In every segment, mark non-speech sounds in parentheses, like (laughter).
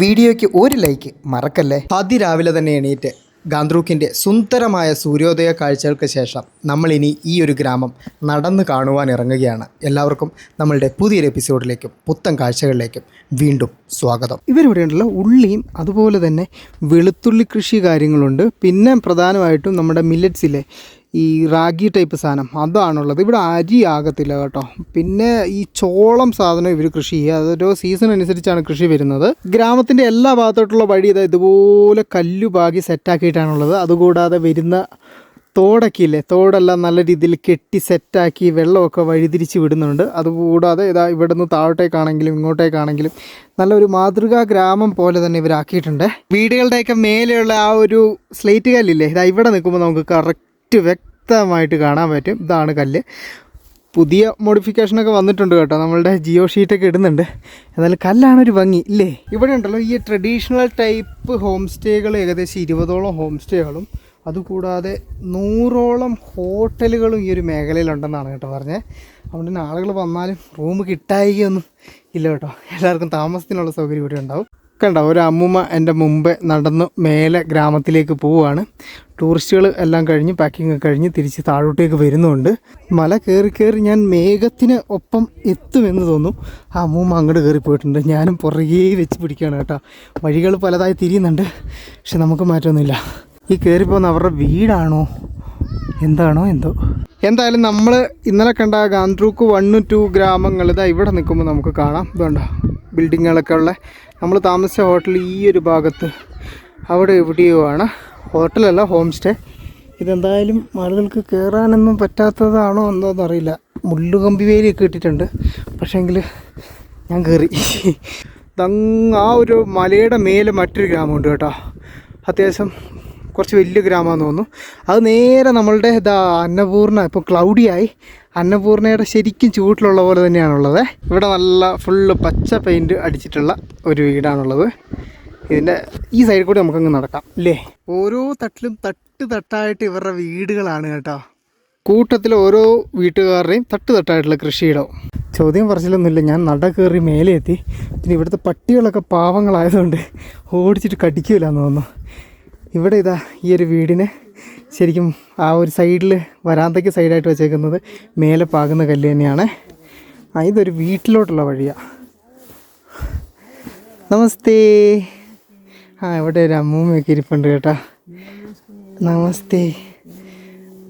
വീഡിയോയ്ക്ക് ഒരു ലൈക്ക് മറക്കല്ലേ? അതിരാവിലെ തന്നെ എണീറ്റ് ഗാന്ത്രൂക്കിന്റെ സുന്ദരമായ സൂര്യോദയ കാഴ്ചകൾക്ക് ശേഷം നമ്മളിനി ഈ ഒരു ഗ്രാമം നടന്നു കാണുവാൻ ഇറങ്ങുകയാണ്. എല്ലാവർക്കും നമ്മളുടെ പുതിയൊരു എപ്പിസോഡിലേക്കും പുത്തൻ കാഴ്ചകളിലേക്കും വീണ്ടും സ്വാഗതം. ഇവരിവിടെ ഉണ്ടല്ലോ ഉള്ളിയും അതുപോലെ തന്നെ വെളുത്തുള്ളി കൃഷി കാര്യങ്ങളുണ്ട്. പിന്നെ പ്രധാനമായിട്ടും നമ്മുടെ മില്ലറ്റ്സിലെ ഈ റാഗി ടൈപ്പ് സാധനം അതാണുള്ളത്. ഇവിടെ അരി ആകത്തില്ല കേട്ടോ. പിന്നെ ഈ ചോളം സാധനം ഇവർ കൃഷി ചെയ്യുക. അതൊരു സീസൺ അനുസരിച്ചാണ് കൃഷി വരുന്നത്. ഗ്രാമത്തിന്റെ എല്ലാ ഭാഗത്തോട്ടുള്ള വഴി ഇതാ ഇതുപോലെ കല്ലു പാകി സെറ്റാക്കിയിട്ടാണുള്ളത് അതുകൂടാതെ വരുന്ന തോടൊക്കെ ഇല്ലേ തോടെല്ലാം നല്ല രീതിയിൽ കെട്ടി സെറ്റാക്കി വെള്ളമൊക്കെ വഴിതിരിച്ച് വിടുന്നുണ്ട്. അതുകൂടാതെ ഇതാ ഇവിടെ നിന്ന് താഴോട്ടേക്കാണെങ്കിലും ഇങ്ങോട്ടേക്കാണെങ്കിലും നല്ലൊരു മാതൃകാ ഗ്രാമം പോലെ തന്നെ ഇവരാക്കിയിട്ടുണ്ട്. വീടുകളുടെയൊക്കെ മേലെയുള്ള ആ ഒരു സ്ലേറ്റ് കല്ലില്ലേ? ഇതാ ഇവിടെ നിൽക്കുമ്പോൾ നമുക്ക് കറക്റ്റ് വ്യക്തമായിട്ട് കാണാൻ പറ്റും. ഇതാണ് കല്ല്. പുതിയ മോഡിഫിക്കേഷനൊക്കെ വന്നിട്ടുണ്ട് കേട്ടോ. നമ്മളുടെ ജിയോ ഷീറ്റൊക്കെ ഇടുന്നുണ്ട്. എന്നാലും കല്ലാണ് ഒരു ഭംഗി. ഇല്ലേ? ഇവിടെ ഉണ്ടല്ലോ ഈ ട്രഡീഷണൽ ടൈപ്പ് ഹോം സ്റ്റേകൾ ഏകദേശം ഇരുപതോളം ഹോം സ്റ്റേകളും അതുകൂടാതെ നൂറോളം ഹോട്ടലുകളും ഈ ഒരു മേഖലയിലുണ്ടെന്നാണ് കേട്ടോ പറഞ്ഞത് അതുകൊണ്ട് തന്നെ ആളുകൾ വന്നാലും റൂം കിട്ടായികയൊന്നും ഇല്ല കേട്ടോ. എല്ലാവർക്കും താമസത്തിനുള്ള സൗകര്യം ഇവിടെ ഉണ്ടാവും. കണ്ടോ ഒരു അമ്മൂമ്മ എന്റെ മുമ്പേ നടന്നു മേലെ ഗ്രാമത്തിലേക്ക് പോവുകയാണ്. ടൂറിസ്റ്റുകൾ എല്ലാം കഴിഞ്ഞ് പാക്കിംഗ് കഴിഞ്ഞ് തിരിച്ച് താഴോട്ടേക്ക് വരുന്നുണ്ട്. മല കയറി കയറി ഞാൻ മേഘത്തിന് ഒപ്പം എത്തുമെന്ന് തോന്നും. ആ മൂമ്മ അങ്ങോട്ട് കയറി പോയിട്ടുണ്ട്. ഞാനും പുറകെ വെച്ച് പിടിക്കുകയാണ് കേട്ടോ. വഴികൾ പലതായി തിരിയുന്നുണ്ട്. പക്ഷെ നമുക്ക് മാറ്റമൊന്നുമില്ല. ഈ കയറി പോകുന്ന അവരുടെ വീടാണോ? എന്താണോ എന്തോ. എന്തായാലും നമ്മൾ ഇന്നലെ കണ്ട ഗാന്ത്രൂക്ക് വണ്ണ് ടു ഗ്രാമങ്ങൾ ഇതാ ഇവിടെ നിൽക്കുമ്പോൾ നമുക്ക് കാണാം. ഇതുണ്ടോ ബിൽഡിങ്ങുകളൊക്കെ ഉള്ള നമ്മൾ താമസിച്ച ഹോട്ടൽ ഈ ഒരു ഭാഗത്ത് അവിടെ എവിടെയോ ആണ്. ഹോട്ടലല്ല ഹോം സ്റ്റേ ഇതെന്തായാലും ആളുകൾക്ക് കയറാനൊന്നും പറ്റാത്തതാണോ എന്തോന്നും അറിയില്ല. മുള്ളുകമ്പി വേലിയൊക്കെ ഇട്ടിട്ടുണ്ട്. പക്ഷേങ്കിൽ ഞാൻ കയറി തങ് ആ ഒരു മലയുടെ മേലെ മറ്റൊരു ഗ്രാമമുണ്ട് കേട്ടോ. അത്യാവശ്യം കുറച്ച് വലിയ ഗ്രാമമാണെന്ന് തോന്നുന്നു. അത് നേരെ നമ്മളുടെ ഇതാ അന്നപൂർണ ഇപ്പോൾ ക്ലൗഡിയായി അന്നപൂർണയുടെ ശരിക്കും ചൂട്ടിലുള്ള പോലെ തന്നെയാണുള്ളത്. ഇവിടെ നല്ല ഫുള്ള് പച്ച പെയിന്റ് അടിച്ചിട്ടുള്ള ഒരു വീടാണുള്ളത്. ഇതിന്റെ ഈ സൈഡിൽ കൂടി നമുക്കങ്ങ് നടക്കാം. അല്ലേ ഓരോ തട്ടിലും തട്ട് തട്ടായിട്ട് ഇവരുടെ വീടുകളാണ് കേട്ടോ. കൂട്ടത്തിൽ ഓരോ വീട്ടുകാരുടെയും തട്ട് തട്ടായിട്ടുള്ള കൃഷിയിടം. ചോദ്യം പറച്ചിലൊന്നുമില്ല ഞാൻ നട കയറി മേലെ എത്തി. പിന്നെ ഇവിടുത്തെ പട്ടികളൊക്കെ പാവങ്ങളായതുകൊണ്ട് ഓടിച്ചിട്ട് കടിക്കില്ല എന്ന് തോന്നുന്നു. ഇവിടെ ഇതാ ഈ ഒരു വീടിനെ ശരിക്കും ആ ഒരു സൈഡിൽ വരാന്തയ്ക്ക് സൈഡായിട്ട് വെച്ചേക്കുന്നത് മേലെ പാകുന്ന കല്ല് തന്നെയാണ്. ഇതൊരു വീട്ടിലോട്ടുള്ള വഴിയാണ് നമസ്തേ. ആ ഇവിടെ ഒരു അമ്മൂമ്മയൊക്കെ ഇരിപ്പുണ്ട് കേട്ടോ. നമസ്തേ.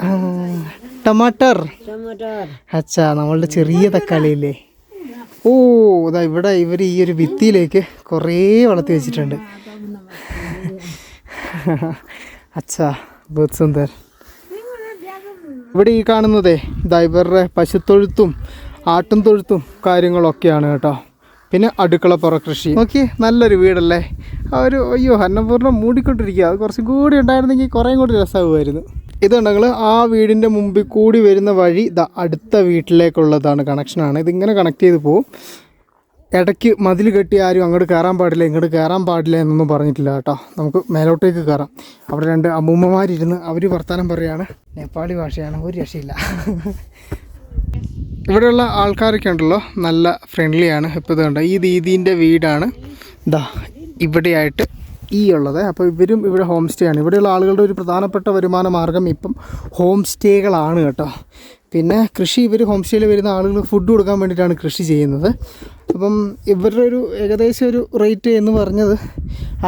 ആ ടമാട്ടർ. അച്ഛാ നമ്മളുടെ ചെറിയ തക്കാളിയില്ലേ? ഓ ഇതാ ഇവിടെ ഇവർ ഈ ഒരു ഭിത്തിയിലേക്ക് കുറേ വളർത്തി വെച്ചിട്ടുണ്ട്. അച്ഛാ ബോത് സുന്ദർ ഇവിടെ ഈ കാണുന്നതേ ഇതാ ഇവരുടെ പശുത്തൊഴുത്തും ആട്ടും തൊഴുത്തും കാര്യങ്ങളൊക്കെയാണ് കേട്ടോ. പിന്നെ അടുക്കളപ്പുറ കൃഷി. നോക്കി നല്ലൊരു വീടല്ലേ? ആ ഒരു അയ്യോ അന്നപൂർണം മൂടിക്കൊണ്ടിരിക്കുക. അത് കുറച്ചും കൂടി ഉണ്ടായിരുന്നെങ്കിൽ കുറേ കൂടി രസമാകുമായിരുന്നു ഇതുണ്ടെങ്കിൽ ആ വീടിന്റെ മുമ്പിൽ കൂടി വരുന്ന വഴി ഇതാ അടുത്ത വീട്ടിലേക്കുള്ളതാണ് കണക്ഷനാണ് ഇതിങ്ങനെ കണക്ട് ചെയ്ത് പോവും. ഇടയ്ക്ക് മതിൽ കെട്ടി ആരും അങ്ങോട്ട് കയറാൻ പാടില്ല ഇങ്ങോട്ട് കയറാൻ പാടില്ല എന്നൊന്നും പറഞ്ഞിട്ടില്ല കേട്ടോ. നമുക്ക് മേലോട്ടേക്ക് കയറാം. അവിടെ രണ്ട് അമ്മൂമ്മമാരിരുന്ന് അവർ വർത്തമാനം പറയുകയാണ് നേപ്പാളി ഭാഷയാണ് ഒരു രക്ഷയില്ല. ഇവിടെയുള്ള ആൾക്കാരൊക്കെ ഉണ്ടല്ലോ നല്ല ഫ്രണ്ട്ലിയാണ് ഇപ്പോൾ ഇത് കണ്ടോ ഈ ദീദീന്റെ വീടാണ്. ഇതാ ഇവിടെയായിട്ട് ഈ ഉള്ളത്. അപ്പോൾ ഇവരും ഇവിടെ ഹോം സ്റ്റേ ആണ്. ഇവിടെയുള്ള ആളുകളുടെ ഒരു പ്രധാനപ്പെട്ട വരുമാന മാർഗം ഇപ്പം ഹോം സ്റ്റേകളാണ് കേട്ടോ. പിന്നെ കൃഷി ഇവർ ഹോം സ്റ്റേയിൽ വരുന്ന ആളുകൾ ഫുഡ് കൊടുക്കാൻ വേണ്ടിയിട്ടാണ് കൃഷി ചെയ്യുന്നത്. അപ്പം ഇവരുടെ ഒരു ഏകദേശം ഒരു റേറ്റ് എന്ന് പറഞ്ഞത്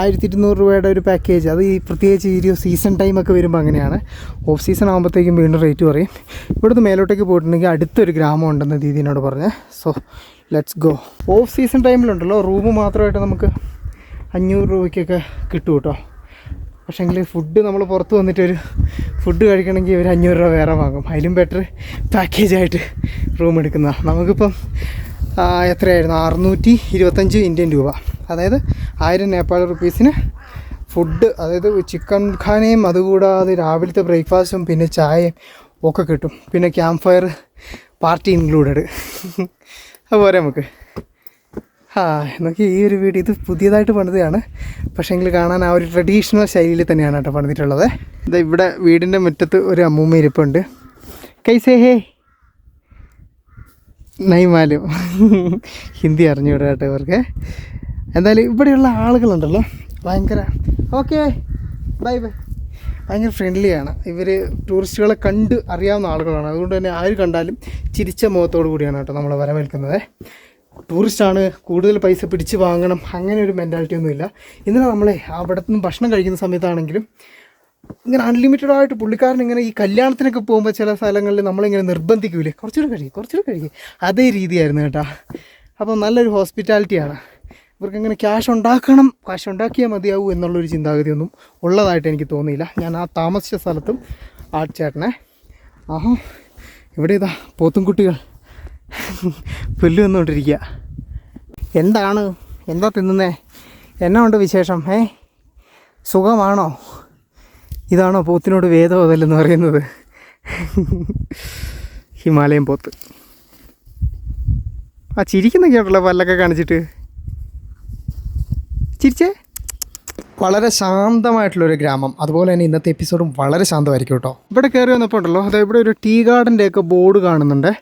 ആയിരത്തി ഇരുന്നൂറ് രൂപയുടെ ഒരു പാക്കേജ് അത് ഈ പ്രത്യേകിച്ച് ഈ ഒരു സീസൺ ടൈമൊക്കെ വരുമ്പോൾ അങ്ങനെയാണ്. ഓഫ് സീസൺ ആകുമ്പോഴത്തേക്കും വീണ്ടും റേറ്റ് പറയും ഇവിടുന്ന് മേലോട്ടേക്ക് പോയിട്ടുണ്ടെങ്കിൽ അടുത്തൊരു ഗ്രാമം ഉണ്ടെന്ന് ദീദിനോട് പറഞ്ഞ്. So let's go off season ടൈമിലുണ്ടല്ലോ room മാത്രമായിട്ട് നമുക്ക് അഞ്ഞൂറ് രൂപയ്ക്കൊക്കെ കിട്ടും കേട്ടോ. പക്ഷേങ്കിൽ ഫുഡ് നമ്മൾ പുറത്ത് വന്നിട്ട് ഒരു ഫുഡ് കഴിക്കണമെങ്കിൽ ഒരു അഞ്ഞൂറ് രൂപ വേറെ വാങ്ങും. അതിലും ബെറ്റർ പാക്കേജായിട്ട് റൂം എടുക്കുന്നതാണ് നമുക്കിപ്പം എത്രയായിരുന്നു? അറുന്നൂറ്റി ഇരുപത്തഞ്ച് ഇന്ത്യൻ രൂപ. അതായത് ആയിരം നേപ്പാൾ റുപ്പീസിന് ഫുഡ് അതായത് ചിക്കൻ ഖാനയും അതുകൂടാതെ രാവിലത്തെ ബ്രേക്ക്ഫാസ്റ്റും പിന്നെ ചായയും ഒക്കെ കിട്ടും. പിന്നെ ക്യാമ്പ് ഫയർ പാർട്ടി ഇൻക്ലൂഡഡ് അതുപോലെ നമുക്ക്. ആ നോക്കി ഈ ഒരു വീട് ഇത് പുതിയതായിട്ട് പണിതയാണ് പക്ഷേങ്കിൽ കാണാൻ ആ ഒരു ട്രഡീഷണൽ ശൈലിയിൽ തന്നെയാണ് കേട്ടോ പണിതിട്ടുള്ളത്. ഇത് ഇവിടെ വീടിന്റെ മുറ്റത്ത് ഒരു അമ്മൂമ്മ ഇരിപ്പുണ്ട്. കൈസേ ഹേ. നൈമാലും. ഹിന്ദി അറിഞ്ഞുകൂടാ കേട്ടോ ഇവർക്ക്. എന്തായാലും ഇവിടെയുള്ള ആളുകളുണ്ടല്ലോ. ഭയങ്കര. ഓക്കെ. Bye bye. ഭയങ്കര ഫ്രണ്ട്ലിയാണ് ഇവർ ടൂറിസ്റ്റുകളെ കണ്ട് അറിയാവുന്ന ആളുകളാണ്. അതുകൊണ്ട് തന്നെ ആര് കണ്ടാലും ചിരിച്ച മുഖത്തോടു കൂടിയാണ് കേട്ടോ നമ്മളെ വരവേൽക്കുന്നത്. ടൂറിസ്റ്റാണ് കൂടുതൽ പൈസ പിടിച്ച് വാങ്ങണം. അങ്ങനെ ഒരു മെന്റാലിറ്റി ഒന്നുമില്ല. ഇന്നലെ നമ്മളെ അവിടെ നിന്ന് ഭക്ഷണം കഴിക്കുന്ന സമയത്താണെങ്കിലും ഇങ്ങനെ അൺലിമിറ്റഡ് ആയിട്ട് പുള്ളിക്കാരൻ ഇങ്ങനെ ഈ കല്യാണത്തിനൊക്കെ പോകുമ്പോൾ ചില സ്ഥലങ്ങളിൽ നമ്മളിങ്ങനെ നിർബന്ധിക്കൂലേ? കുറച്ചുകൂടെ കഴിക്കും കുറച്ചുകൂടെ കഴിക്കും. അതേ രീതിയായിരുന്നു കേട്ടോ. അപ്പോൾ നല്ലൊരു ഹോസ്പിറ്റാലിറ്റിയാണ് ഇവർക്ക് ഇങ്ങനെ ക്യാഷ് ഉണ്ടാക്കണം ക്യാഷ് ഉണ്ടാക്കിയാൽ മതിയാവൂ എന്നുള്ളൊരു ചിന്താഗതിയൊന്നും ഉള്ളതായിട്ട് എനിക്ക് തോന്നിയില്ല. ഞാൻ ആ താമസിച്ച സ്ഥലത്തും ആ ചേട്ടനെ. ആഹാ ഇവിടെ ഇതാ പോത്തുംകുട്ടികൾ. പുല്ല് തിന്നുകൊണ്ടിരിക്കുക. എന്താണ്? എന്താ തിന്നുന്നേ? എന്നാ ഉണ്ട് വിശേഷം ഏ? സുഖമാണോ? ഇതാണോ പോത്തിനോട് വേദവതല്ലെന്ന് പറയുന്നത്? ഹിമാലയം പോത്ത്. ആ ചിരിക്കുന്ന കേട്ടല്ലോ പല്ലൊക്കെ കാണിച്ചിട്ട്. ചിരിച്ചേ? വളരെ ശാന്തമായിട്ടുള്ളൊരു ഗ്രാമം. അതുപോലെ തന്നെ ഇന്നത്തെ എപ്പിസോഡും വളരെ ശാന്തമായിരിക്കും കേട്ടോ. ഇവിടെ കയറി വന്നപ്പോൾ ഉണ്ടല്ലോ അതായത് ഇവിടെ ഒരു ടീ ഗാർഡന്റെ ഒക്കെ ബോർഡ് കാണുന്നുണ്ട്.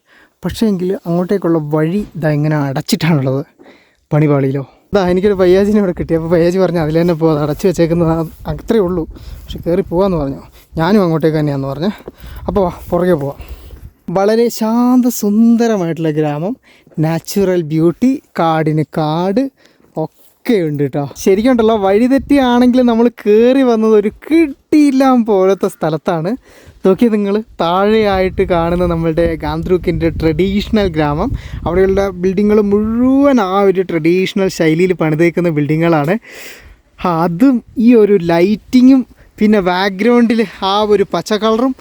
പക്ഷേ എങ്കിൽ അങ്ങോട്ടേക്കുള്ള വഴി ഇതാ ഇങ്ങനെ അടച്ചിട്ടാണുള്ളത് പണിപാളിയിലോ. ഇതാ എനിക്കൊരു പയ്യാജിനെ ഇവിടെ കിട്ടി. അപ്പോൾ പയ്യാജി പറഞ്ഞു അതിൽ തന്നെ പോകാം അത് അടച്ചു വെച്ചേക്കുന്നത് അത്രേ ഉള്ളൂ. പക്ഷെ കയറി പോകാമെന്ന് പറഞ്ഞു. ഞാനും അങ്ങോട്ടേക്ക് തന്നെയാണെന്ന് പറഞ്ഞു. അപ്പോൾ പുറകെ പോവാം. വളരെ ശാന്ത സുന്ദരമായിട്ടുള്ള ഗ്രാമം. നാച്ചുറൽ ബ്യൂട്ടി കാടിന് കാട് ഒക്കെ ഉണ്ട് കേട്ടോ ശരിക്കും ഉണ്ടല്ലോ വഴിതെറ്റിയാണെങ്കിൽ നമ്മൾ കയറി വന്നത് ഒരു കിട്ടിയില്ലാൻ പോലത്തെ സ്ഥലത്താണ്. നോക്കി നിങ്ങൾ താഴെയായിട്ട് കാണുന്ന നമ്മളുടെ ഗാന്ത്രൂക്കിന്റെ ട്രഡീഷണൽ ഗ്രാമം. അവിടെയുള്ള ബിൽഡിങ്ങുകൾ മുഴുവൻ ആ ഒരു ട്രഡീഷണൽ ശൈലിയിൽ പണിതേക്കുന്ന ബിൽഡിങ്ങുകളാണ്. അതും ഈ ഒരു ലൈറ്റിങ്ങും പിന്നെ ബാക്ക്ഗ്രൗണ്ടിൽ ആ ഒരു പച്ച കളറും.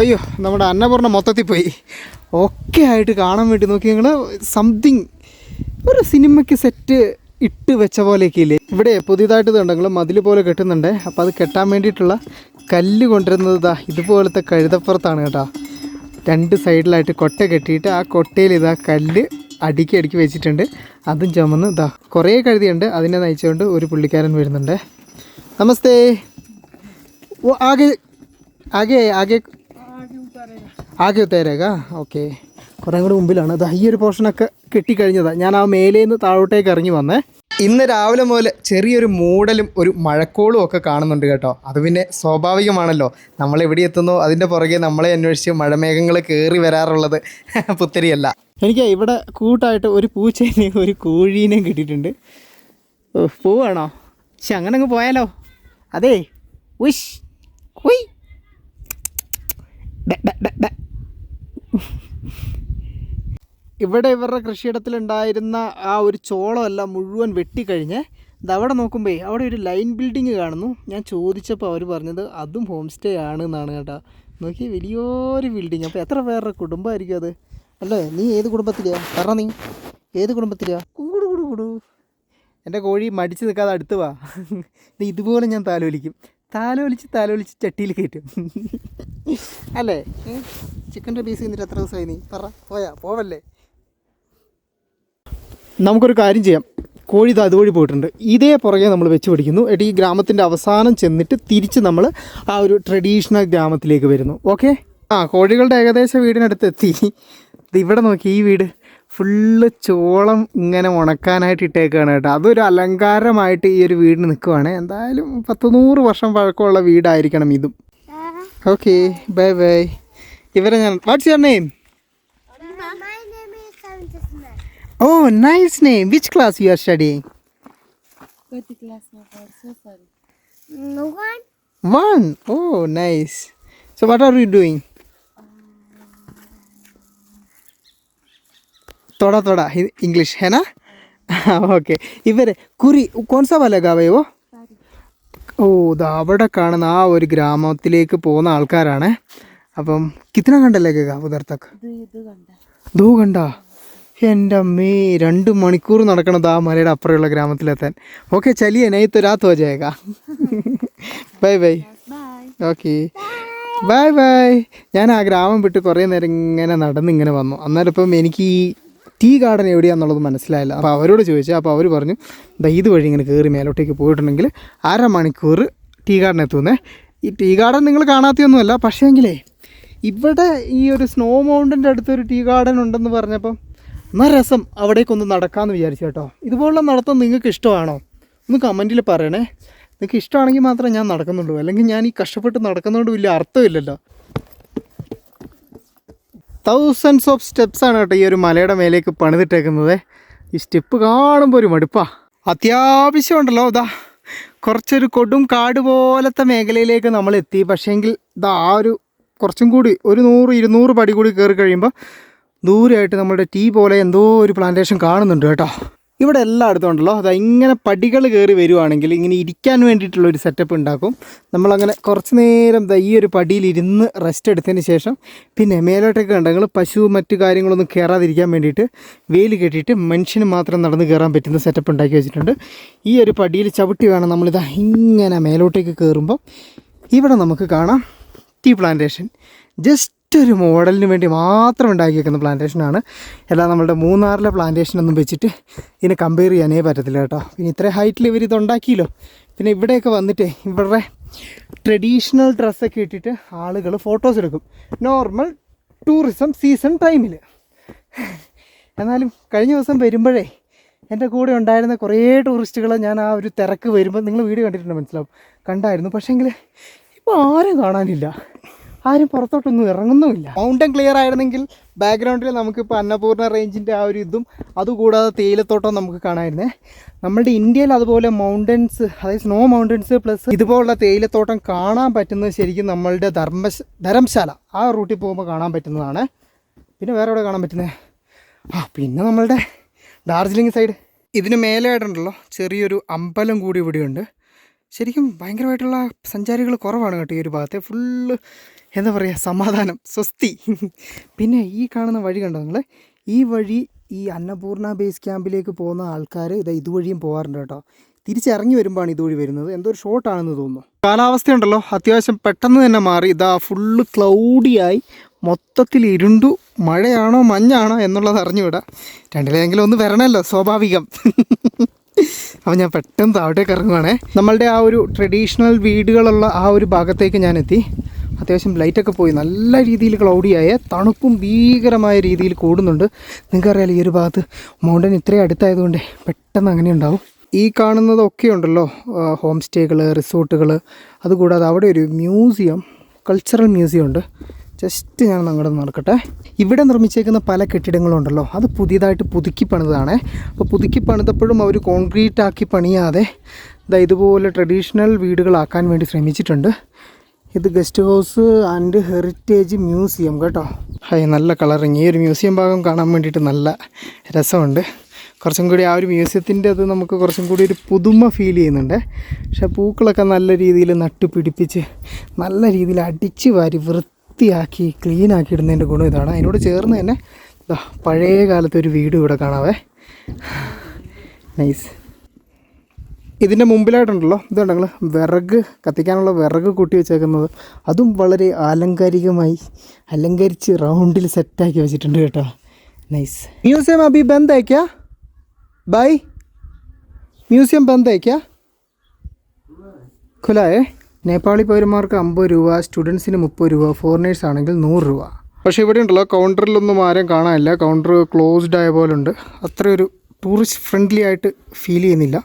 അയ്യോ നമ്മുടെ അന്നപൂർണ മൊത്തത്തിൽ പോയി. ഒക്കെ ആയിട്ട് കാണാൻ വേണ്ടി നോക്കി നിങ്ങൾ സംതിങ് ഒരു സിനിമയ്ക്ക് സെറ്റ് ഇട്ട് വെച്ച പോലെയൊക്കെ ഇല്ലേ? ഇവിടെ പുതിയതായിട്ട് ഇതുണ്ടെങ്കിൽ മതിൽ പോലെ കെട്ടുന്നുണ്ട്. അപ്പോൾ അത് കെട്ടാൻ വേണ്ടിയിട്ടുള്ള കല്ല് കൊണ്ടുവരുന്നത് ഇതാ ഇതുപോലത്തെ കഴുതപ്പുറത്താണ് കേട്ടോ. രണ്ട് സൈഡിലായിട്ട് കൊട്ട കെട്ടിയിട്ട് ആ കൊട്ടയിൽ ഇതാ കല്ല് അടുക്കി അടുക്കി വെച്ചിട്ടുണ്ട്. അതും ചുമന്ന് ഇതാ കുറേ കഴുതിയുണ്ട്. അതിനെ നയിച്ചുകൊണ്ട് ഒരു പുള്ളിക്കാരൻ വരുന്നുണ്ട്. നമസ്തേ. ഓ ആകെ ആകെ ആകെ ആകെ ഉത്തേരേക്കാ ഓക്കെ. കുറേ കൂടെ മുമ്പിലാണ്. അതാ ഈ ഒരു പോർഷനൊക്കെ കെട്ടിക്കഴിഞ്ഞതാണ് ഞാൻ ആ മേലേന്ന് താഴോട്ടേക്ക് ഇറങ്ങി വന്നേ. ഇന്ന് രാവിലെ മുതൽ ചെറിയൊരു മൂടലും ഒരു മഴക്കോളും ഒക്കെ കാണുന്നുണ്ട് കേട്ടോ. അത് പിന്നെ സ്വാഭാവികമാണല്ലോ. നമ്മൾ എവിടെ എത്തുന്നു? അതിന്റെ പുറകെ നമ്മളെ അന്വേഷിച്ച് മഴമേഘങ്ങൾ കയറി വരാറുള്ളത് (laughs) പുത്തരിയല്ല. എനിക്ക് ഇവിടെ കൂട്ടായിട്ട് ഒരു പൂച്ചേനെയും ഒരു കോഴീനെയും കിട്ടിയിട്ടുണ്ട്. പോവാണോ? പക്ഷെ അങ്ങനെ അങ്ങ് പോയാലോ? അതെ ഉഷ് ഉയ്. ഇവിടെ ഇവരുടെ കൃഷിയിടത്തിലുണ്ടായിരുന്ന ആ ഒരു ചോളമെല്ലാം മുഴുവൻ വെട്ടിക്കഴിഞ്ഞ് അവിടെ നോക്കുമ്പോൾ അവിടെ ഒരു ലൈൻ ബിൽഡിങ് കാണുന്നു. ഞാൻ ചോദിച്ചപ്പോൾ അവർ പറഞ്ഞത് അതും ഹോം സ്റ്റേ ആണ് എന്നാണ് കേട്ടോ. നോക്കി വലിയൊരു ബിൽഡിങ്. അപ്പോൾ എത്ര പേരുടെ കുടുംബമായിരിക്കും അത്? അല്ലേ? നീ ഏത് കുടുംബത്തിലെയാ? പറ നീ. ഏത് കുടുംബത്തിലെയാ? കുടു കുടു കുടു. എന്റെ കോഴി മടിച്ച് നിൽക്കാതെ അടുത്ത് വാ. നീ ഇതുപോലെ ഞാൻ താലോലിക്കും താലോലിച്ച് താലോലിച്ച് ചട്ടിയിൽ കയറ്റും. അല്ലേ? ചിക്കന്റെ പീസ് എന്നിട്ട് എത്ര ദിവസമായി നീ? പറ പോയാ പോവല്ലേ? നമുക്കൊരു കാര്യം ചെയ്യാം. കോഴി ഇത് അതുവഴി പോയിട്ടുണ്ട്. ഇതേ പുറകെ നമ്മൾ വെച്ച് പിടിക്കുന്നു. എന്നിട്ട് ഈ ഗ്രാമത്തിന്റെ അവസാനം ചെന്നിട്ട് തിരിച്ച് നമ്മൾ ആ ഒരു ട്രഡീഷണൽ ഗ്രാമത്തിലേക്ക് വരുന്നു. ഓക്കെ? ആ കോഴികളുടെ ഏകദേശ വീടിനടുത്ത് എത്തി ഇവിടെ നോക്കി ഈ വീട് ഫുള്ള് ചോളം ഇങ്ങനെ ഉണക്കാനായിട്ട് ഇട്ടേക്കാണ് കേട്ടോ. അതൊരു അലങ്കാരമായിട്ട് ഈ ഒരു വീടിന് നിൽക്കുവാണ്. എന്തായാലും പത്ത് നൂറ് വർഷം പഴക്കമുള്ള വീടായിരിക്കണം ഇതും. Okay bye bye. ഇവരെ ഞാൻ what's your name? Smith. Oh nice name which class you are studying No one? One. Oh, nice. So, what are you doing? थोड़ा थोड़ा इंग्लिश है ना ഓക്കെ ഇവര് കുരി കോൺസ വാല ഗാവയോ ഓ ദാ അവിടെ കാണുന്ന ആ ഒരു ഗ്രാമത്തിലേക്ക് പോകുന്ന ആൾക്കാരാണ് അപ്പം കിത്തന കണ്ടല്ലേ ഗാവ് ഉധർ തക്ക് ദോ കണ്ട എന്റെ അമ്മേ രണ്ട് മണിക്കൂർ നടക്കണത് ആ മലയുടെ അപ്പുറമുള്ള ഗ്രാമത്തിലെത്താൻ. ഓക്കെ ചലിയ നൈത്ത് രാത്ത് വജേക bye bye. Okay. Bye bye. ഞാൻ ആ ഗ്രാമം വിട്ട് കുറേ നേരം ഇങ്ങനെ നടന്ന് ഇങ്ങനെ വന്നു. അന്നേരം ഇപ്പം എനിക്ക് ഈ ടീ ഗാർഡൻ എവിടെയാണെന്നുള്ളത് മനസ്സിലായില്ല. അപ്പോൾ അവരോട് ചോദിച്ചു. അപ്പോൾ അവർ പറഞ്ഞു ദാ ഇത് വഴി ഇങ്ങനെ കയറി മേലോട്ടേക്ക് പോയിട്ടുണ്ടെങ്കിൽ അരമണിക്കൂർ ടീ ഗാർഡൻ എത്തുന്നേ. ഈ ടീ ഗാർഡൻ നിങ്ങൾ കാണാത്തൊന്നുമല്ല പക്ഷേങ്കിലേ ഇവിടെ ഈ ഒരു സ്നോ മൗണ്ടന്റെ അടുത്തൊരു ടീ ഗാർഡൻ ഉണ്ടെന്ന് പറഞ്ഞപ്പം എന്നാൽ രസം അവിടേക്കൊന്ന് നടക്കാമെന്ന് വിചാരിച്ചു കേട്ടോ. ഇതുപോലുള്ള നടത്തം നിങ്ങൾക്ക് ഇഷ്ടമാണോ? ഒന്ന് കമന്റിൽ പറയണേ. നിങ്ങൾക്ക് ഇഷ്ടമാണെങ്കിൽ മാത്രമേ ഞാൻ നടക്കുന്നുള്ളൂ. അല്ലെങ്കിൽ ഞാൻ ഈ കഷ്ടപ്പെട്ട് നടക്കുന്നതുകൊണ്ട് വലിയ അർത്ഥമില്ലല്ലോ. തൗസൻഡ്സ് ഓഫ് സ്റ്റെപ്സ് ആണ് കേട്ടോ ഈ ഒരു മലയുടെ മേലേക്ക് പണിതിട്ടേക്കുന്നത്. ഈ സ്റ്റെപ്പ് കാണുമ്പോൾ ഒരു മടുപ്പാ. അത്യാവശ്യം ഉണ്ടല്ലോ ഇതാ കുറച്ചൊരു കൊടും കാട് പോലത്തെ മേഖലയിലേക്ക് നമ്മൾ എത്തി. പക്ഷേങ്കിൽ ഇതാ ആ ഒരു കുറച്ചും കൂടി ഒരു നൂറ് ഇരുന്നൂറ് പടി കൂടി കയറി കഴിയുമ്പോൾ ദൂരെയായിട്ട് നമ്മുടെ ടീ പോലെ എന്തോ ഒരു പ്ലാന്റേഷൻ കാണുന്നുണ്ട് കേട്ടോ. ഇവിടെ എല്ലായിടത്തും ഉണ്ടല്ലോ അതാ ഇങ്ങനെ പടികൾ കയറി വരുവാണെങ്കിൽ ഇങ്ങനെ ഇരിക്കാൻ വേണ്ടിയിട്ടുള്ള ഒരു സെറ്റപ്പ് ഉണ്ടാക്കും. നമ്മളങ്ങനെ കുറച്ച് നേരം ഈ ഒരു പടിയിൽ ഇരുന്ന് റെസ്റ്റ് എടുത്തതിന് ശേഷം പിന്നെ മേലോട്ടൊക്കെ ഉണ്ടെങ്കിൽ പശു മറ്റു കാര്യങ്ങളൊന്നും കയറാതിരിക്കാൻ വേണ്ടിയിട്ട് വെയിൽ കെട്ടിയിട്ട് മനുഷ്യന് മാത്രം നടന്ന് കയറാൻ പറ്റുന്ന സെറ്റപ്പ് ഉണ്ടാക്കി വെച്ചിട്ടുണ്ട്. ഈ ഒരു പടിയിൽ ചവിട്ടി വേണം നമ്മളിതാ ഇങ്ങനെ മേലോട്ടേക്ക് കയറുമ്പോൾ ഇവിടെ നമുക്ക് കാണാം ടീ പ്ലാന്റേഷൻ ജസ്റ്റ് ഒരു മോഡലിന് വേണ്ടി മാത്രം ഉണ്ടാക്കിയേക്കുന്ന പ്ലാന്റേഷനാണ് എല്ലാം നമ്മളുടെ മൂന്നാറിലെ പ്ലാന്റേഷനൊന്നും വെച്ചിട്ട് ഇതിനെ കമ്പയർ ചെയ്യാനേ പറ്റത്തില്ല കേട്ടോ. പിന്നെ ഇത്ര ഹൈറ്റിൽ ഇവർ ഇത് ഉണ്ടാക്കിയല്ലോ. പിന്നെ ഇവിടെയൊക്കെ വന്നിട്ട് ഇവരുടെ ട്രഡീഷണൽ ഡ്രസ്സൊക്കെ ഇട്ടിട്ട് ആളുകൾ ഫോട്ടോസ് എടുക്കും. നോർമൽ ടൂറിസം സീസൺ ടൈമിൽ എന്നാലും കഴിഞ്ഞ ദിവസം വരുമ്പോഴേ എന്റെ കൂടെ ഉണ്ടായിരുന്ന കുറേ ടൂറിസ്റ്റുകൾ ഞാൻ ആ ഒരു തിരക്ക് വരുമ്പോൾ നിങ്ങൾ വീഡിയോ കണ്ടിട്ടുണ്ട് മനസ്സിലാവും? കണ്ടായിരുന്നു. പക്ഷേങ്കിൽ ഇപ്പോൾ ആരും കാണാനില്ല. ആരും പുറത്തോട്ടൊന്നും ഇറങ്ങുന്നുമില്ല. മൗണ്ടൻ ക്ലിയർ ആയിരുന്നെങ്കിൽ ബാക്ക്ഗ്രൗണ്ടിൽ നമുക്കിപ്പോൾ അന്നപൂർണ റേഞ്ചിന്റെ ആ ഒരു ഇതും അതുകൂടാതെ തേയിലത്തോട്ടം നമുക്ക് കാണാമായിരുന്നേ. നമ്മുടെ ഇന്ത്യയിൽ അതുപോലെ മൗണ്ടൻസ് അതായത് സ്നോ മൗണ്ടൻസ് പ്ലസ് ഇതുപോലുള്ള തേയിലത്തോട്ടം കാണാൻ പറ്റുന്നത് ശരിക്കും നമ്മളുടെ ധർമ്മ ധരംശാല. ആ റൂട്ടിൽ പോകുമ്പോൾ കാണാൻ പറ്റുന്നതാണ്. പിന്നെ വേറെ എവിടെ കാണാൻ പറ്റുന്നത് ആ പിന്നെ നമ്മളുടെ ഡാർജിലിംഗ് സൈഡ് ഇതിന് മേലെയായിട്ടുണ്ടല്ലോ ചെറിയൊരു അമ്പലം കൂടി ഇവിടെയുണ്ട്. ശരിക്കും ഭയങ്കരമായിട്ടുള്ള സഞ്ചാരികൾ കുറവാണ് കേട്ടോ ഈ ഒരു ഭാഗത്തെ. ഫുള്ള് എന്താ പറയുക സമാധാനം സ്വസ്തി. പിന്നെ ഈ കാണുന്ന വഴി കണ്ടോ നിങ്ങൾ ഈ വഴി ഈ അന്നപൂർണ ബേസ് ക്യാമ്പിലേക്ക് പോകുന്ന ആൾക്കാർ ഇത് ഇതുവഴിയും പോകാറുണ്ട് കേട്ടോ. തിരിച്ചിറങ്ങി വരുമ്പോഴാണ് ഇതുവഴി വരുന്നത്. എന്തോ ഒരു ഷോർട്ടാണെന്ന് തോന്നുന്നു. കാലാവസ്ഥയുണ്ടല്ലോ. അത്യാവശ്യം പെട്ടെന്ന് തന്നെ മാറി. ഇതാ ഫുള്ള് ക്ലൗഡിയായി മൊത്തത്തിൽ ഇരുണ്ടു. മഴയാണോ മഞ്ഞാണോ എന്നുള്ളത് അറിഞ്ഞുവിടാം രണ്ടിലെങ്കിലും ഒന്ന് വരണമല്ലോ സ്വാഭാവികം. അപ്പോൾ ഞാൻ പെട്ടെന്ന് താഴോട്ടേക്ക് ഇറങ്ങുവാണേ. നമ്മളുടെ ആ ഒരു ട്രഡീഷണൽ വീടുകളുള്ള ആ ഒരു ഭാഗത്തേക്ക് ഞാൻ എത്തി അത്യാവശ്യം ലൈറ്റൊക്കെ പോയി. നല്ല രീതിയിൽ ക്ലൗഡിയായ തണുപ്പും ഭീകരമായ രീതിയിൽ കൂടുന്നുണ്ട്. നിങ്ങൾക്കറിയാലോ ഈ ഒരു ഭാഗത്ത് മൗണ്ടൻ ഇത്രയും അടുത്തായതുകൊണ്ട് പെട്ടെന്ന് അങ്ങനെ ഉണ്ടാവും. ഈ കാണുന്നതൊക്കെ ഉണ്ടല്ലോ ഹോം സ്റ്റേകൾ റിസോർട്ടുകൾ അതുകൂടാതെ അവിടെ ഒരു മ്യൂസിയം കൾച്ചറൽ മ്യൂസിയം ഉണ്ട്. ജസ്റ്റ് ഞാൻ അങ്ങോട്ട് നടക്കട്ടെ. ഇവിടെ നിർമ്മിച്ചേക്കുന്ന പല കെട്ടിടങ്ങളും ഉണ്ടല്ലോ. അത് പുതിയതായിട്ട് പുതുക്കി പണിതാണ് അപ്പോൾ പുതുക്കി പണിതപ്പോഴും അവർ കോൺക്രീറ്റ് ആക്കി പണിയാതെ ഇതാ ഇതുപോലെ ട്രഡീഷണൽ വീടുകളാക്കാൻ വേണ്ടി ശ്രമിച്ചിട്ടുണ്ട്. ഇത് guest house and heritage museum കേട്ടോ. ഹൈ നല്ല കളറിങ് ഈ ഒരു മ്യൂസിയം ഭാഗം കാണാൻ വേണ്ടിയിട്ട് നല്ല രസമുണ്ട്. കുറച്ചും കൂടി ആ ഒരു മ്യൂസിയത്തിന്റെ അത് നമുക്ക് കുറച്ചും കൂടി ഒരു പുതുമ ഫീൽ ചെയ്യുന്നുണ്ട്. പക്ഷേ പൂക്കളൊക്കെ നല്ല രീതിയിൽ നട്ടുപിടിപ്പിച്ച് നല്ല രീതിയിൽ അടിച്ച് വാരി വൃത്തിയാക്കി ക്ലീൻ ആക്കി ഇടുന്നതിന്റെ ഗുണം ഇതാണ്. അതിനോട് ചേർന്ന് തന്നെ ഇതാ പഴയ കാലത്തെ ഒരു വീട് ഇവിടെ കാണാവേ. നൈസ് ഇതിന്റെ മുമ്പിലായിട്ടുണ്ടല്ലോ. ഇതാണ് ഞങ്ങൾ വിറക് കത്തിക്കാനുള്ള വിറക് കൂട്ടി വെച്ചേക്കുന്നത്. അതും വളരെ ആലങ്കാരികമായി അലങ്കരിച്ച് റൗണ്ടിൽ സെറ്റാക്കി വെച്ചിട്ടുണ്ട് കേട്ടോ. നൈസ് മ്യൂസിയം അഭി ബന്ദയ്ക്കാ ബൈ മ്യൂസിയം ബന്ദയ്ക്കാ ഖുലായേ? നേപ്പാളി പൗരന്മാർക്ക് അമ്പത് രൂപ സ്റ്റുഡൻസിന് മുപ്പത് രൂപ ഫോറിനേഴ്സ് ആണെങ്കിൽ നൂറ് രൂപ. പക്ഷേ ഇവിടെ ഉണ്ടല്ലോ കൗണ്ടറിലൊന്നും ആരും കാണാനില്ല. കൗണ്ടർ ക്ലോസ്ഡ് ആയ പോലെ ഉണ്ട്. അത്രയൊരു ടൂറിസ്റ്റ് ഫ്രണ്ട്ലി ആയിട്ട് ഫീൽ ചെയ്യുന്നില്ല.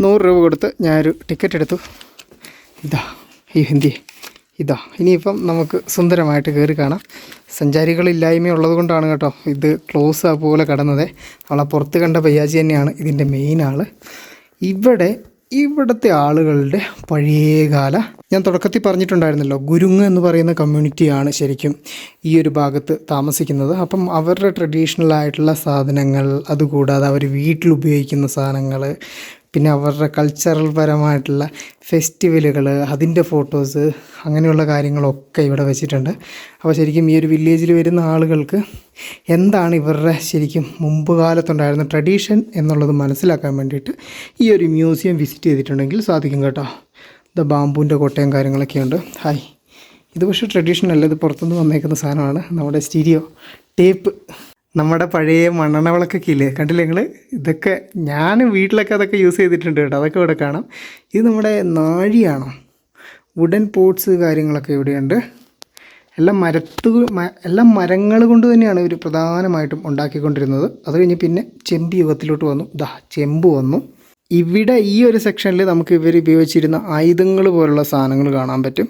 നൂറ് രൂപ കൊടുത്ത് ഞാനൊരു ടിക്കറ്റ് എടുത്തു. ഇതാ ഈ ഹിന്ദി. ഇതാ ഇനിയിപ്പം നമുക്ക് സുന്ദരമായിട്ട് കയറി കാണാം. സഞ്ചാരികളില്ലായ്മ ഉള്ളത് കൊണ്ടാണ് കേട്ടോ ഇത് ക്ലോസ് ആ പോലെ കടന്നത്. നമ്മളെ പുറത്ത് കണ്ട പയ്യാജി തന്നെയാണ് ഇതിന്റെ മെയിൻ ആൾ ഇവിടെ ഇവിടുത്തെ ആളുകളുടെ പഴയകാല ഞാൻ തുടക്കത്തിൽ പറഞ്ഞിട്ടുണ്ടായിരുന്നല്ലോ ഗുരുങ് എന്ന് പറയുന്ന കമ്മ്യൂണിറ്റിയാണ് ശരിക്കും ഈ ഒരു ഭാഗത്ത് താമസിക്കുന്നത്. അപ്പം അവരുടെ ട്രഡീഷണൽ ആയിട്ടുള്ള സാധനങ്ങൾ അതുകൂടാതെ അവർ വീട്ടിൽ ഉപയോഗിക്കുന്ന സാധനങ്ങൾ പിന്നെ അവരുടെ കൾച്ചറൽ പരമായിട്ടുള്ള ഫെസ്റ്റിവലുകൾ അതിന്റെ ഫോട്ടോസ് അങ്ങനെയുള്ള കാര്യങ്ങളൊക്കെ ഇവിടെ വെച്ചിട്ടുണ്ട്. അപ്പോൾ ശരിക്കും ഈ ഒരു വില്ലേജിൽ വരുന്ന ആളുകൾക്ക് എന്താണ് ഇവരുടെ ശരിക്കും മുമ്പ് കാലത്തുണ്ടായിരുന്ന ട്രഡീഷൻ എന്നുള്ളത് മനസ്സിലാക്കാൻ വേണ്ടിയിട്ട് ഈ ഒരു മ്യൂസിയം വിസിറ്റ് ചെയ്തിട്ടുണ്ടെങ്കിൽ സാധിക്കും കേട്ടോ. ദ ബാമ്പൂന്റെ കോട്ടയും കാര്യങ്ങളൊക്കെ ഉണ്ട് ഹായ്. ഇത് പക്ഷേ ട്രഡീഷണൽ അല്ല ഇത് പുറത്തുനിന്ന് വന്നേക്കുന്ന സാധനമാണ്. നമ്മുടെ സ്റ്റീരിയോ ടേപ്പ് നമ്മുടെ പഴയ മണ്ണെണ്ണ വിളക്കൊക്കെ ഇല്ലേ കണ്ടില്ലേ നിങ്ങൾ ഇതൊക്കെ ഞാൻ വീട്ടിലൊക്കെ അതൊക്കെ യൂസ് ചെയ്തിട്ടുണ്ട് കേട്ടോ. അതൊക്കെ ഇവിടെ കാണാം. ഇത് നമ്മുടെ നാഴിയാണോ? വുഡൻ പോട്ട്സ് കാര്യങ്ങളൊക്കെ ഇവിടെയുണ്ട്. എല്ലാം മരത്ത് എല്ലാം മരങ്ങൾ കൊണ്ട് തന്നെയാണ് ഇവർ പ്രധാനമായിട്ടും ഉണ്ടാക്കിക്കൊണ്ടിരുന്നത്. അത് കഴിഞ്ഞ് പിന്നെ ചെമ്പ് യുഗത്തിലോട്ട് വന്നു. ദാ ചെമ്പ് വന്നു. ഇവിടെ ഈ ഒരു സെക്ഷനിൽ നമുക്ക് ഇവർ ഉപയോഗിച്ചിരുന്ന ആയുധങ്ങൾ പോലുള്ള സാധനങ്ങൾ കാണാൻ പറ്റും.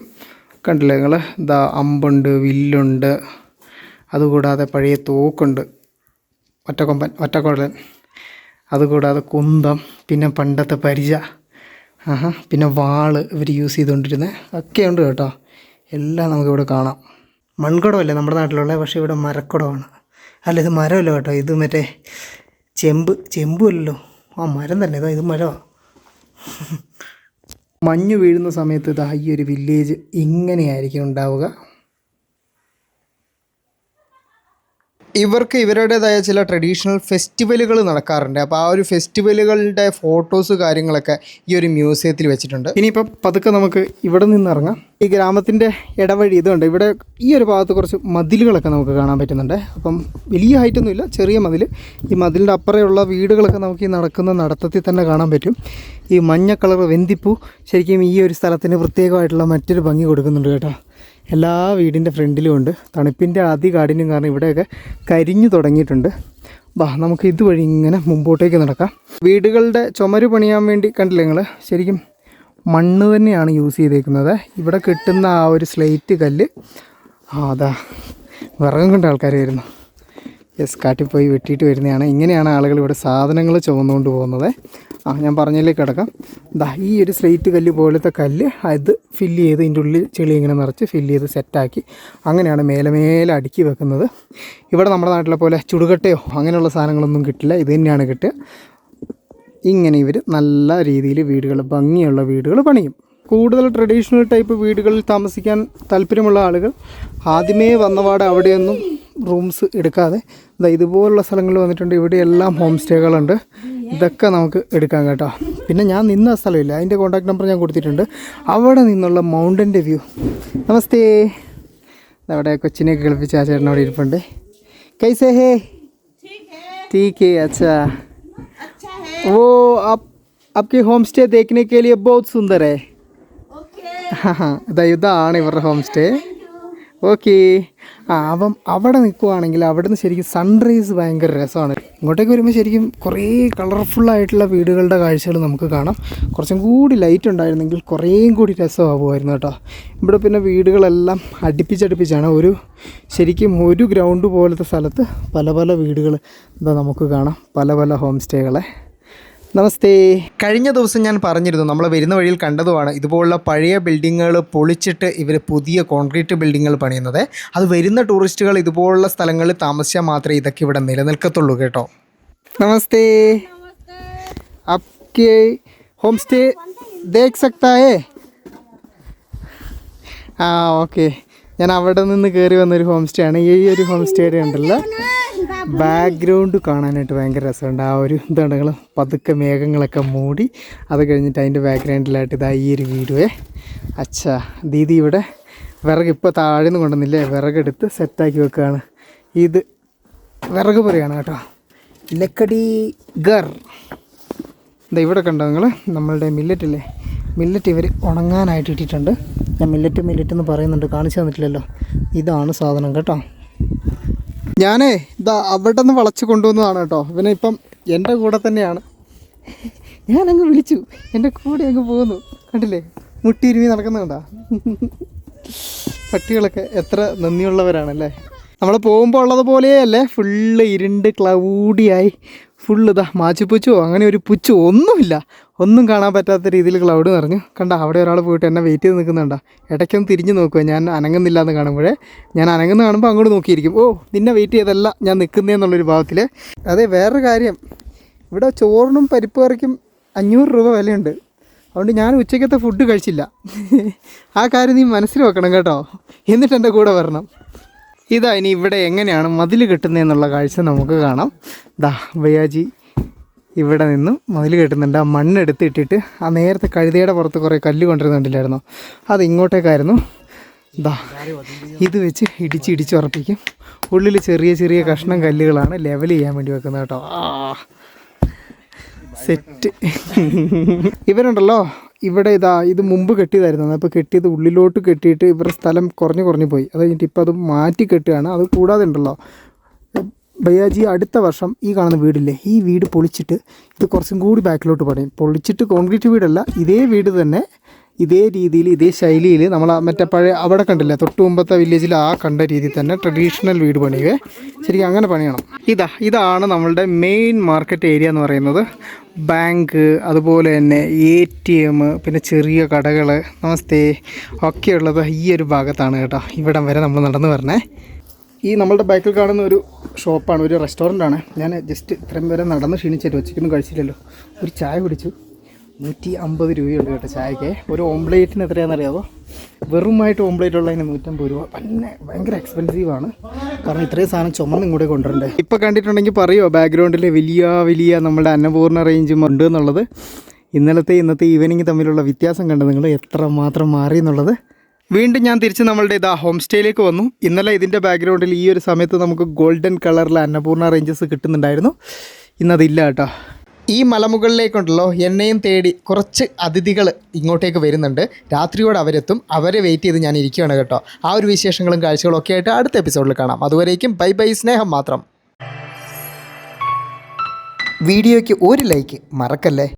കണ്ടില്ലേ നിങ്ങൾ ദാ അമ്പുണ്ട് വില്ലുണ്ട്. അതുകൂടാതെ പഴയ തോക്കുണ്ട്. ഒറ്റക്കൊമ്പൻ ഒറ്റക്കൊള്ളൻ അതുകൂടാതെ കുന്തം പിന്നെ പണ്ടത്തെ പരിച പിന്നെ വാൾ ഇവർ യൂസ് ചെയ്തുകൊണ്ടിരുന്നത് ഒക്കെയുണ്ട് കേട്ടോ. എല്ലാം നമുക്കിവിടെ കാണാം. മൺകുടമല്ലേ നമ്മുടെ നാട്ടിലുള്ള? പക്ഷേ ഇവിടെ മരക്കുടമാണ്. അല്ല ഇത് മരമല്ല കേട്ടോ. ഇത് മറ്റേ ചെമ്പ് ചെമ്പുമല്ലോ ആ മരം തന്നെ. ഇതാ ഇത് മരമാണ് മഞ്ഞ് വീഴുന്ന സമയത്ത് ഇതാ ഈ ഒരു വില്ലേജ് ഇങ്ങനെയായിരിക്കും ഉണ്ടാവുക. ഇവർക്ക് ഇവരുടേതായ ചില ട്രഡീഷണൽ ഫെസ്റ്റിവലുകൾ നടക്കാറുണ്ട്. അപ്പോൾ ആ ഒരു ഫെസ്റ്റിവലുകളുടെ ഫോട്ടോസ് കാര്യങ്ങളൊക്കെ ഈ ഒരു മ്യൂസിയത്തിൽ വെച്ചിട്ടുണ്ട്. ഇനിയിപ്പം പതുക്കെ നമുക്ക് ഇവിടെ നിന്ന് ഇറങ്ങാം. ഈ ഗ്രാമത്തിന്റെ ഇടവഴി ഇതുണ്ട്. ഇവിടെ ഈ ഒരു ഭാഗത്ത് കുറച്ച് മതിലുകളൊക്കെ നമുക്ക് കാണാൻ പറ്റുന്നുണ്ട്. അപ്പം വലിയ ഹൈറ്റൊന്നുമില്ല ചെറിയ മതിൽ. ഈ മതിലിന്റെ അപ്പുറമുള്ള വീടുകളൊക്കെ നമുക്ക് ഈ നടക്കുന്ന നടത്തത്തിൽ തന്നെ കാണാൻ പറ്റും. ഈ മഞ്ഞ കളർ വെന്തിപ്പൂ ശരിക്കും ഈ ഒരു സ്ഥലത്തിന് പ്രത്യേകമായിട്ടുള്ള മറ്റൊരു ഭംഗി കൊടുക്കുന്നുണ്ട് കേട്ടോ. എല്ലാ വീടിന്റെ ഫ്രണ്ടിലും ഉണ്ട്. തണുപ്പിന്റെ അതികാഠിന്യം കാരണം ഇവിടെയൊക്കെ കരിഞ്ഞു തുടങ്ങിയിട്ടുണ്ട്. ബാ നമുക്ക് ഇതുവഴി ഇങ്ങനെ മുമ്പോട്ടേക്ക് നടക്കാം. വീടുകളുടെ ചുമര് പണിയാൻ വേണ്ടി കണ്ടില്ലേ നിങ്ങൾ ശരിക്കും മണ്ണ് തന്നെയാണ് യൂസ് ചെയ്തേക്കുന്നത്. ഇവിടെ കിട്ടുന്ന ആ ഒരു സ്ലേറ്റ് കല്ല് ആ അതാ വിറകം കൊണ്ട് ആൾക്കാർ വരുന്നു യെസ് കാട്ടിൽ പോയി വെട്ടിയിട്ട് വരുന്നതാണ്. ഇങ്ങനെയാണ് ആളുകൾ ഇവിടെ സാധനങ്ങൾ ചുമന്നുകൊണ്ട് പോകുന്നത്. ആ ഞാൻ പറഞ്ഞതിലേക്ക് കിടക്കാം. ദാ ഈ ഒരു സ്ലേറ്റ് കല്ല് പോലത്തെ കല്ല് അത് ഫില്ല് ചെയ്ത് ഇതിന്റെ ഉള്ളിൽ ചെളി ഇങ്ങനെ നിറച്ച് ഫില്ല് ചെയ്ത് സെറ്റാക്കി അങ്ങനെയാണ് മേലെ മേലെ അടുക്കി വെക്കുന്നത്. ഇവിടെ നമ്മുടെ നാട്ടിലെ പോലെ ചുടുകട്ടയോ അങ്ങനെയുള്ള സാധനങ്ങളൊന്നും കിട്ടില്ല. ഇത് തന്നെയാണ് കിട്ടുക. ഇങ്ങനെ ഇവർ നല്ല രീതിയിൽ വീടുകൾ ഭംഗിയുള്ള വീടുകൾ പണിയും. കൂടുതൽ ട്രഡീഷണൽ ടൈപ്പ് വീടുകളിൽ താമസിക്കാൻ താല്പര്യമുള്ള ആളുകൾ ആദ്യമേ വന്നപാടെ അവിടെയൊന്നും റൂംസ് എടുക്കാതെ ഇതാ ഇതുപോലുള്ള സ്ഥലങ്ങളിൽ വന്നിട്ടുണ്ട് ഇവിടെ എല്ലാം ഹോം സ്റ്റേകളുണ്ട് ഇതൊക്കെ നമുക്ക് എടുക്കാം കേട്ടോ പിന്നെ ഞാൻ നിന്ന സ്ഥലമില്ല അതിൻ്റെ കോൺടാക്ട് നമ്പർ ഞാൻ കൊടുത്തിട്ടുണ്ട് അവിടെ നിന്നുള്ള മൗണ്ടൻ്റെ വ്യൂ നമസ്തേ അവിടെ കൊച്ചിനെയൊക്കെ കളിപ്പിച്ച് ആ ചേട്ടൻ അവിടെ ഇരിപ്പുണ്ട് കൈസേ ഹേ ठीक है अच्छा वो आप आपके होम स्टे देखने के लिए बहुत सुंदर है ഇതാ ഇതാണ് ഇവരുടെ ഹോം സ്റ്റേ ഓക്കെ ആ അപ്പം അവിടെ നിൽക്കുവാണെങ്കിൽ അവിടെ നിന്ന് ശരിക്കും സൺറൈസ് ഭയങ്കര രസമാണ്. ഇങ്ങോട്ടേക്ക് വരുമ്പോൾ ശരിക്കും കുറേ കളർഫുള്ളായിട്ടുള്ള വീടുകളുടെ കാഴ്ചകൾ നമുക്ക് കാണാം. കുറച്ചും കൂടി ലൈറ്റ് ഉണ്ടായിരുന്നെങ്കിൽ കുറേയും കൂടി രസമാകുമായിരുന്നു കേട്ടോ. ഇവിടെ പിന്നെ വീടുകളെല്ലാം അടുപ്പിച്ചടുപ്പിച്ചാണ്. ഒരു ശരിക്കും ഒരു ഗ്രൗണ്ട് പോലത്തെ സ്ഥലത്ത് പല പല വീടുകൾ എന്താ നമുക്ക് കാണാം. പല പല ഹോം സ്റ്റേകളെ നമസ്തേ കഴിഞ്ഞ ദിവസം ഞാൻ പറഞ്ഞിരുന്നു നമ്മൾ വരുന്ന വഴിയിൽ കണ്ടതുമാണ് ഇതുപോലുള്ള പഴയ ബിൽഡിങ്ങുകൾ പൊളിച്ചിട്ട് ഇവർ പുതിയ കോൺക്രീറ്റ് ബിൽഡിങ്ങുകൾ പണിയുന്നത് അത് വരുന്ന ടൂറിസ്റ്റുകൾ ഇതുപോലുള്ള സ്ഥലങ്ങളിൽ താമസിച്ചാൽ മാത്രമേ ഇതൊക്കെ ഇവിടെ നിലനിൽക്കത്തുള്ളൂ കേട്ടോ നമസ്തേ आपके होम स्टे देख सकता है ആ ഓക്കെ ഞാൻ അവിടെ നിന്ന് കയറി വന്നൊരു ഹോം സ്റ്റേ ആണ് ഈ ഒരു ഹോം സ്റ്റേയുടെ ഉണ്ടല്ലോ ബാക്ക്ഗ്രൗണ്ട് കാണാനായിട്ട് ഭയങ്കര രസമുണ്ട്. ആ ഒരു എന്താണ് പതുക്കെ മേഘങ്ങളൊക്കെ മൂടി അത് കഴിഞ്ഞിട്ട് അതിന്റെ ബാക്ക്ഗ്രൗണ്ടിലായിട്ട് ഇതാ ഈ ഒരു വീടുവേ. അച്ഛാ ദീദി ഇവിടെ വിറക് ഇപ്പോൾ താഴെ നിന്ന് കൊണ്ടുവന്നില്ലേ? വിറകെടുത്ത് സെറ്റാക്കി വെക്കുകയാണ്. ഇത് വിറക് പറയാണ് കേട്ടോ. ലക്കടി ഗർ. ഇതാ ഇവിടെ കണ്ടോ നിങ്ങൾ നമ്മളുടെ മില്ലറ്റില്ലേ മില്ലറ്റ് ഇവർ ഉണങ്ങാനായിട്ട് ഇട്ടിട്ടുണ്ട്. ഞാൻ മില്ലറ്റ് മില്ലറ്റ് എന്ന് പറയുന്നുണ്ട്. കാണിച്ചു തന്നിട്ടില്ലല്ലോ. ഇതാണ് സാധനം കേട്ടോ. ഞാനേ ഇതാ അവിടെ നിന്ന് വളച്ച് കൊണ്ടുവന്നതാണ് കേട്ടോ. ഇവനെ ഇപ്പം എന്റെ കൂടെ തന്നെയാണ്. ഞാനങ്ങ് വിളിച്ചു. എന്റെ കൂടെ അങ്ങ് പോകുന്നു. കണ്ടില്ലേ? മുട്ടിയിരുമി നടക്കുന്നുണ്ടാ പട്ടികളൊക്കെ എത്ര നന്ദിയുള്ളവരാണല്ലേ? നമ്മൾ പോകുമ്പോൾ ഉള്ളതുപോലെയല്ലേ ഫുള്ള് ഇരുണ്ട് ക്ലൗഡിയായി. ഫുള്ള് ഇതാ മാച്ചുപുച്ചോ അങ്ങനെ ഒരു പുച്ചോ ഒന്നുമില്ല. ഒന്നും കാണാൻ പറ്റാത്ത രീതിയിൽ ക്ലൗഡ് നിറഞ്ഞു. കണ്ട അവിടെ ഒരാൾ പോയിട്ട് എന്നെ വെയിറ്റ് ചെയ്ത് നിൽക്കുന്നുണ്ട? ഇടയ്ക്കൊന്ന് തിരിഞ്ഞ് നോക്കുക ഞാൻ അനങ്ങുന്നില്ല എന്ന് കാണുമ്പോഴേ. ഞാൻ അനങ്ങുന്ന കാണുമ്പോൾ അങ്ങോട്ട് നോക്കിയിരിക്കും. ഓ നിന്നെ വെയിറ്റ് ചെയ്തല്ല ഞാൻ നിൽക്കുന്നേ നിൽക്കുന്നതെന്നുള്ളൊരു ഭാവത്തിൽ അതെ വേറൊരു കാര്യം. ഇവിടെ ചോറിനും പരിപ്പ് കറിക്കും അഞ്ഞൂറ് രൂപ വിലയുണ്ട്. അതുകൊണ്ട് ഞാൻ ഉച്ചയ്ക്കത്തെ ഫുഡ് കഴിച്ചില്ല. ആ കാര്യം നീ മനസ്സിൽ വെക്കണം കേട്ടോ. എന്നിട്ട് എന്റെ കൂടെ വരണം. ഇതാ ഇനി ഇവിടെ എങ്ങനെയാണ് മതിൽ കിട്ടുന്നതെന്നുള്ള കാഴ്ച നമുക്ക് കാണാം. ദാ ബയ്യാജി ഇവിടെ നിന്നും മതിൽ കെട്ടുന്നുണ്ട്. ആ മണ്ണെടുത്ത് ഇട്ടിട്ട് ആ നേരത്തെ കഴുതയുടെ പുറത്ത് കുറേ കല്ല് കൊണ്ടുവരുന്നുണ്ടില്ലായിരുന്നോ? അത് ഇങ്ങോട്ടേക്കായിരുന്നു. ഇതാ ഇത് വെച്ച് ഇടിച്ച് ഇടിച്ചുറപ്പിക്കും ഉള്ളിൽ ചെറിയ ചെറിയ കഷ്ണം കല്ലുകളാണ് ലെവൽ ചെയ്യാൻ വേണ്ടി വെക്കുന്നത് കേട്ടോ. ആ സെറ്റ്. ഇവരുണ്ടല്ലോ ഇവിടെ ഇതാ ഇത് മുമ്പ് കെട്ടിയതായിരുന്നു. അപ്പോൾ കെട്ടിയത് ഉള്ളിലോട്ട് കെട്ടിയിട്ട് ഇവരുടെ സ്ഥലം കുറഞ്ഞു കുറഞ്ഞു പോയി. അത് കഴിഞ്ഞിട്ട് ഇപ്പോൾ അത് മാറ്റി കെട്ടുകയാണ്. അത് കൂടാതെ ഉണ്ടല്ലോ ഭയ്യാജി അടുത്ത വർഷം ഈ കാണുന്ന വീടില്ലേ ഈ വീട് പൊളിച്ചിട്ട് ഇത് കുറച്ചും കൂടി ബാക്കിലോട്ട് പണിയും. പൊളിച്ചിട്ട് കോൺക്രീറ്റ് വീടല്ല ഇതേ വീട് തന്നെ ഇതേ രീതിയിൽ ഇതേ ശൈലിയിൽ നമ്മൾ മറ്റേ പഴയ അവിടെ കണ്ടില്ലേ തൊട്ട് മുമ്പത്തെ വില്ലേജിൽ ആ കണ്ട രീതിയിൽ തന്നെ ട്രഡീഷണൽ വീട് പണിയുവേ. ശരിക്കും അങ്ങനെ പണിയണം. ഇതാ ഇതാണ് നമ്മളുടെ മെയിൻ മാർക്കറ്റ് ഏരിയ എന്ന് പറയുന്നത്. ബാങ്ക് അതുപോലെ തന്നെ എ ടി എം പിന്നെ ചെറിയ കടകൾ നമസ്തേ ഒക്കെയുള്ളത് ഈ ഒരു ഭാഗത്താണ് കേട്ടോ. ഇവിടം വരെ നമ്മൾ നടന്നു വരണേ. ഈ നമ്മളുടെ ബാക്കിൽ കാണുന്ന ഒരു ഷോപ്പാണ് ഒരു റെസ്റ്റോറന്റ് ആണ് ഞാൻ ജസ്റ്റ് ഇത്രയും വരെ നടന്ന് ക്ഷീണിച്ചിട്ട് ഉച്ചയ്ക്കൊന്നും കഴിച്ചില്ലല്ലോ. ഒരു ചായ കുടിച്ചു. നൂറ്റി അമ്പത് രൂപയുണ്ട് കേട്ടോ ചായക്ക്. ഒരു ഓംപ്ലേറ്റിന് എത്രയാണെന്ന് അറിയാമോ വെറുമായിട്ട് ഓംപ്ലേറ്റ് ഉള്ളതിന് നൂറ്റമ്പത് രൂപ. പിന്നെ ഭയങ്കര എക്സ്പെൻസീവ് ആണ്. കാരണം ഇത്രയും സാധനം ചുമന്ന് ഇങ്ങോട്ട് കൊണ്ടുവരണ്ടേ. ഇപ്പോൾ കണ്ടിട്ടുണ്ടെങ്കിൽ പറയുമോ ബാക്ക്ഗ്രൗണ്ടിൽ വലിയ വലിയ നമ്മുടെ അന്നപൂർണ റേഞ്ചും ഉണ്ട് എന്നുള്ളത്. ഇന്നലത്തെ ഇന്നത്തെ ഈവനിങ് തമ്മിലുള്ള വ്യത്യാസം കണ്ട് നിങ്ങൾ? എത്ര മാത്രം മാറി എന്നുള്ളത്? വീണ്ടും ഞാൻ തിരിച്ച് നമ്മളുടെ ഇതാ ഹോം സ്റ്റേയിലേക്ക് വന്നു. ഇന്നലെ ഇതിന്റെ ബാക്ക്ഗ്രൗണ്ടിൽ ഈ ഒരു സമയത്ത് നമുക്ക് ഗോൾഡൻ കളറിൽ അന്നപൂർണ റേഞ്ചസ് കിട്ടുന്നുണ്ടായിരുന്നു. ഇന്നതില്ല കേട്ടോ. ഈ മലമുകളിലേക്കുണ്ടല്ലോ എന്നെയും തേടി കുറച്ച് അതിഥികൾ ഇങ്ങോട്ടേക്ക് വരുന്നുണ്ട്. രാത്രിയോടെ അവരെത്തും. അവരെ വെയിറ്റ് ചെയ്ത് ഞാൻ ഇരിക്കുകയാണ് കേട്ടോ. ആ ഒരു വിശേഷങ്ങളും കാഴ്ചകളും ഒക്കെ ആയിട്ട് അടുത്ത എപ്പിസോഡിൽ കാണാം. അതുവരേക്കും ബൈ ബൈ സ്നേഹം മാത്രം. വീഡിയോയ്ക്ക് ഒരു ലൈക്ക് മറക്കല്ലേ?